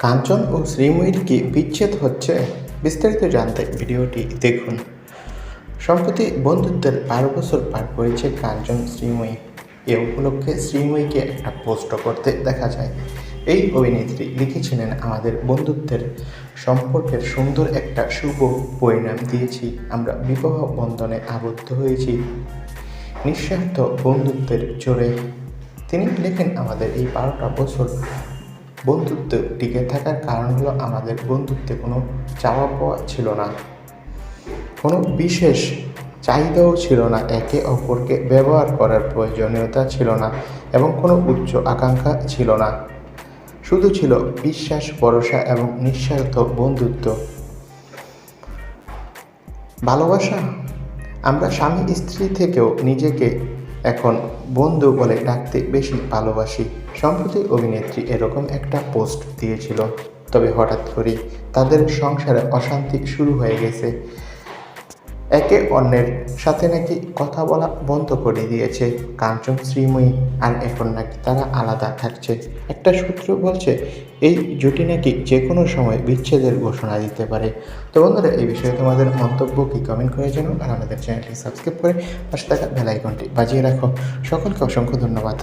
কাঞ্চন ও শ্রীময়ীর কি বিচ্ছেদ হচ্ছে? বিস্তারিত জানতে ভিডিওটি দেখুন। সম্প্রতি বন্ধুত্বের বারো বছর পার করেছে কাঞ্চন, শ্রীময়ী। এ উপলক্ষে শ্রীময়ীকে একটা পোস্ট করতে দেখা যায়। এই অভিনেত্রী লিখেছিলেন, আমাদের বন্ধুত্বের সম্পর্কের সুন্দর একটা শুভ পরিণাম দিয়েছি। আমরা বিবাহ বন্ধনে আবদ্ধ হয়েছি। নিঃস্বার্থ বন্ধুত্বের জোরে। তিনি লেখেন, আমাদের এই বারোটা বছর বন্ধুত্ব টিকে থাকার কারণ হলো আমাদের বন্ধুত্বে কোনো চাওয়া পাওয়া ছিল না। কোনো বিশেষ চাহিদাও ছিল না। একে অপরকে ব্যবহার করার প্রয়োজনীয়তা ছিল না এবং কোনো উচ্চ আকাঙ্ক্ষা ছিল না। শুধু ছিল বিশ্বাস, ভরসা এবং নিঃস্বার্থ বন্ধুত্ব। ভালোবাসা? আমরা স্বামী স্ত্রী থেকেও নিজেকে এখন বন্ধু বলে ডাকতে বেশি ভালোবাসি। সম্প্রতি অভিনেত্রী এরকম একটা পোস্ট দিয়েছিল। তবে হঠাৎ করেই তাদের সংসারে অশান্তি শুরু হয়ে গেছে। একে অন্যের সাথে নাকি কথা বলা বন্ধ করে দিয়েছে। কাঞ্চন, শ্রীময়ী আর এখন নাকি তারা আলাদা থাকছে। একটা সূত্র বলছে, এই জুটি নাকি যে কোনো সময় বিচ্ছেদের ঘোষণা দিতে পারে। তো বন্ধুরা, এই বিষয়ে তোমাদের মন্তব্য কি কমেন্ট করে জানাও আর আমাদের চ্যানেলটি সাবস্ক্রাইব করে পাশে থাকা বেল আইকনটি বাজিয়ে রাখো। সকলকে অসংখ্য ধন্যবাদ।